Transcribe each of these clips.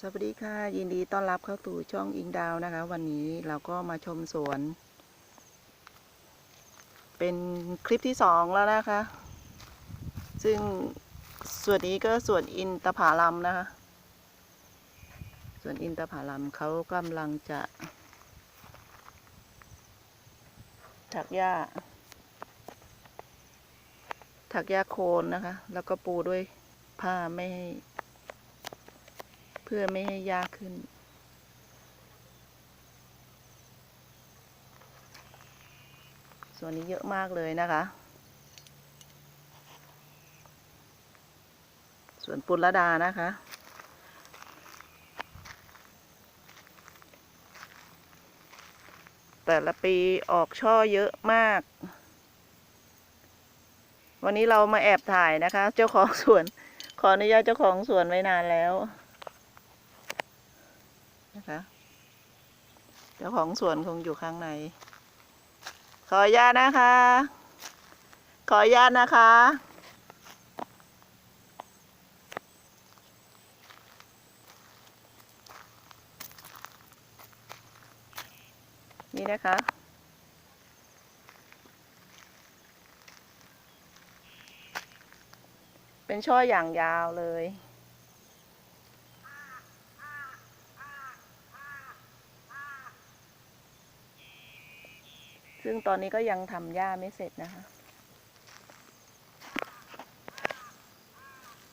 สวัสดีค่ะ ยินดีต้อนรับเข้าสู่ช่องอิงดาวนะคะ วันนี้เราก็มาชมสวน เป็นคลิปที่สองแล้วนะคะ ซึ่งส่วนนี้ก็ส่วนอินตผาลัมนะคะ ส่วนอินตผาลัมเขากำลังจะถักหญ้าถักหญ้าโคนนะคะ แล้วก็ปูด้วยผ้าไม่ให้ เพื่อไม่ให้ยากขึ้น ส่วนนี้เยอะมากเลยนะคะ ส่วนปุรดานะคะแต่ละปีออกช่อเยอะมาก วันนี้เรามาแอบถ่ายนะคะ เจ้าของสวน ขออนุญาตเจ้าของสวนไว้นานแล้ว นะคะ เจ้าของสวนคงอยู่ข้างใน ขออนุญาตนะคะ ขออนุญาตนะคะนี่นะคะ เป็นช่ออย่างยาวเลย ซึ่งตอนนี้ก็ยังทำหญ้าไม่เสร็จนะคะ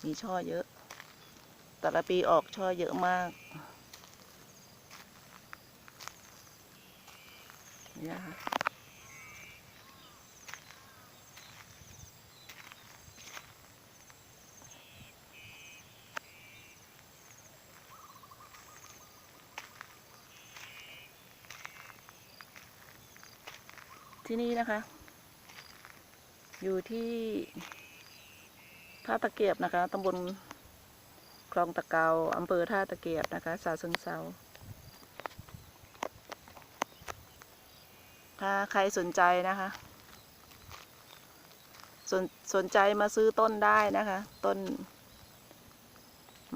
มีช่อเยอะ แต่ละปีออกช่อเยอะมากนี่นะคะ ที่นี่นะคะ อยู่ที่ท่าตะเกียบนะคะตำบลคลองตะเกาอำเภอท่าตะเกียบนะคะสาซึงเซาถ้าใครสนใจนะคะ สนสนใจมาซื้อต้นได้นะคะ ต้น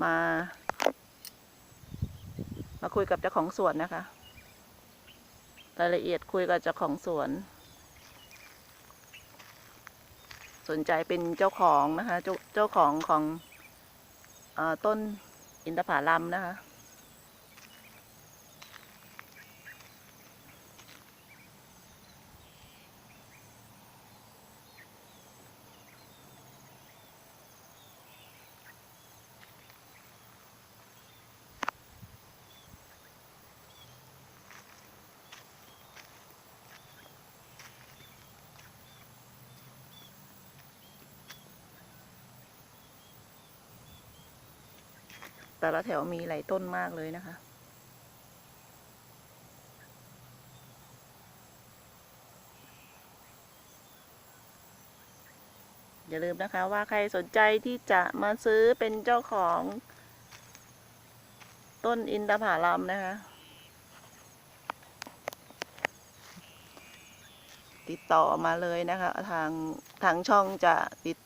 มา มาคุยกับเจ้าของสวนนะคะ รายละเอียดคุยกับเจ้าของสวน สนใจเป็นเจ้าของนะคะ เจ้าเจ้าของของอต้นอินทผลัมนะคะ แต่ละแถวมีหลายต้นมากเลยนะคะ อย่าลืมนะคะว่าใครสนใจที่จะมาซื้อเป็นเจ้าของต้นอินทผลัมนะคะ ติดต่อมาเลยนะคะ ทางทางช่องจะติด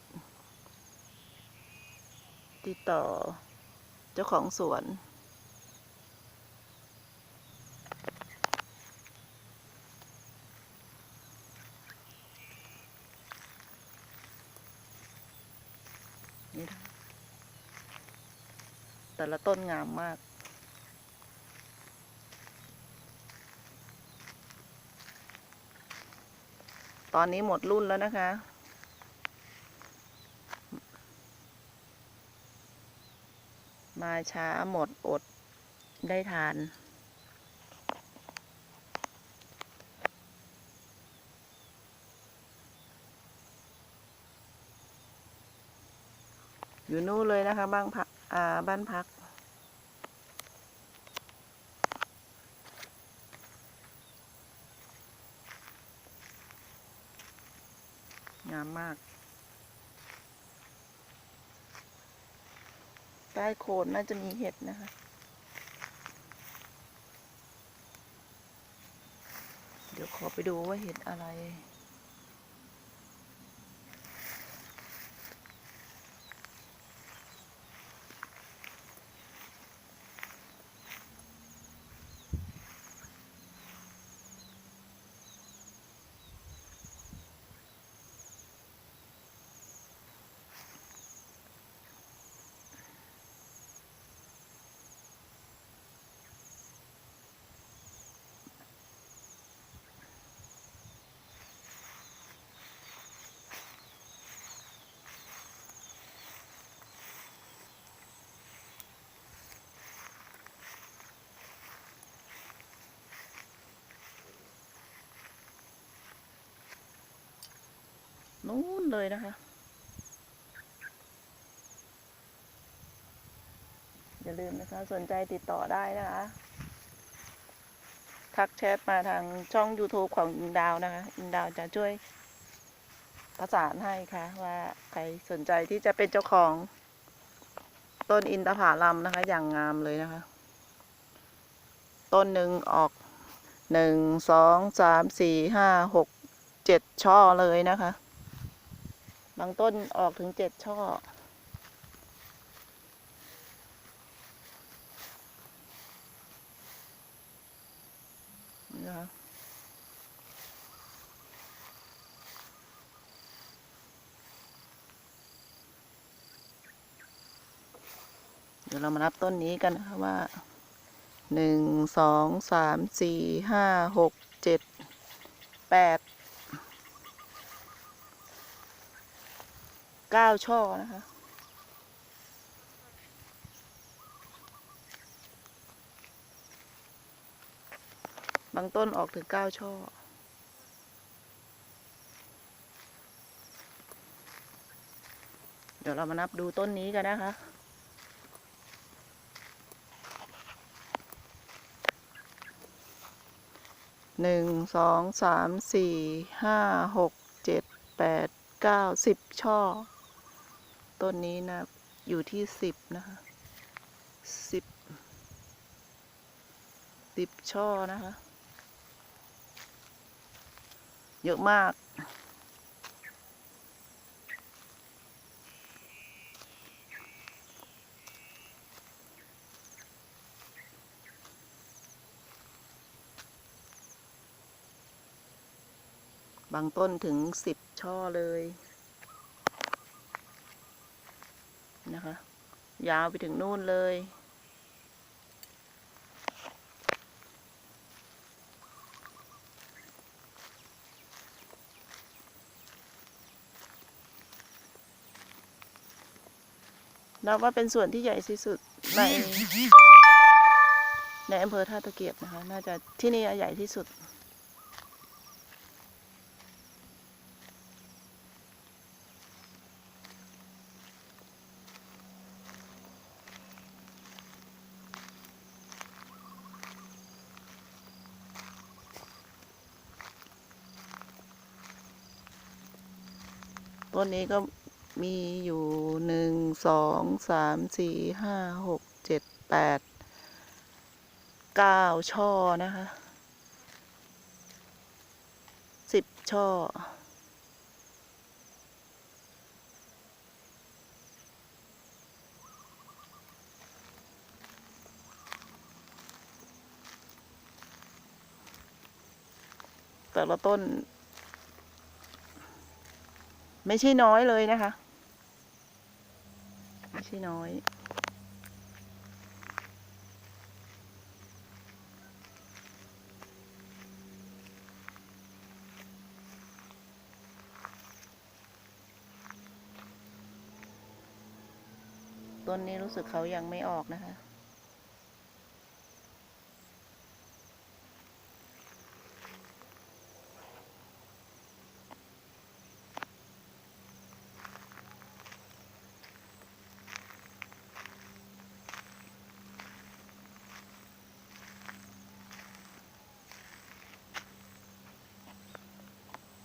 ติดต่อ เจ้าของสวนนี่นะแต่ละต้นงามมากตอนนี้หมดรุ่นแล้วนะคะ มาช้าหมดอดได้ทาน อยู่นู่นเลยนะคะบ้านพักอาบ้านพักงามมาก ใต้โคนน่าจะมีเห็ดนะคะ เดี๋ยวขอไปดูว่าเห็ดอะไร นู้นเลยนะคะ อย่าลืมนะคะ สนใจติดต่อได้นะคะ ทักแชทมาทางช่อง YouTube ของอิงดาวนะคะ อิงดาวจะช่วยประสานให้ค่ะ ว่าใครสนใจที่จะเป็นเจ้าของต้นอินทผลัมนะคะ อย่างงามเลยนะคะ ต้นหนึ่งออกหนึ่งสองสามสี่ห้าหกเจ็ดช่อเลยนะคะ บางต้นออกถึงเจ็ดช่อ นะคะเดี๋ยวเรามานับต้นนี้กันนะคะว่าหนึ่งสองสามสี่ห้าหกเจ็ดแปด เก้าช่อนะคะ บางต้นออกถึงเก้าช่อ เดี๋ยวเรามานับดูต้นนี้กันนะคะหนึ่งสองสามสี่ห้าหกเจ็ดแปดเก้าสิบช่อ ต้นนี้นะ อยู่ที่สิบนะคะสิบสิบช่อนะคะ เยอะมาก บางต้นถึงสิบช่อเลย นะคะ ยาวไปถึงนู่นเลย นับว่าเป็นส่วนที่ใหญ่ที่สุดในในอำเภอท่าตะเกียบนะคะ น่าจะที่นี่ใหญ่ที่สุด ต้นนี้ก็มีอยู่หนึ่งสองสามสี่ห้าหกเจ็ดแปดเก้าช่อนะคะสิบช่อ แต่ละต้น ไม่ใช่น้อยเลยนะคะ ไม่ใช่น้อย ต้นนี้รู้สึกเขายังไม่ออกนะคะ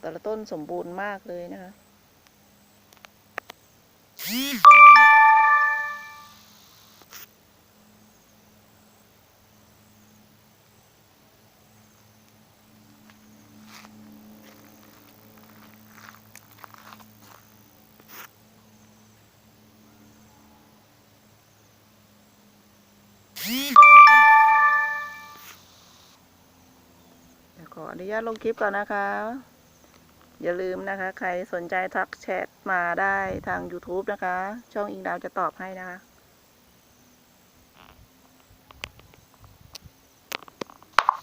แต่ละต้นสมบูรณ์มากเลยนะคะเดี๋ยวขออนุญาตลงคลิปก่อนนะคะ อย่าลืมนะคะ ใครสนใจทักแชทมาได้ทาง YouTube นะคะ ช่องอิงดาวจะตอบให้นะคะ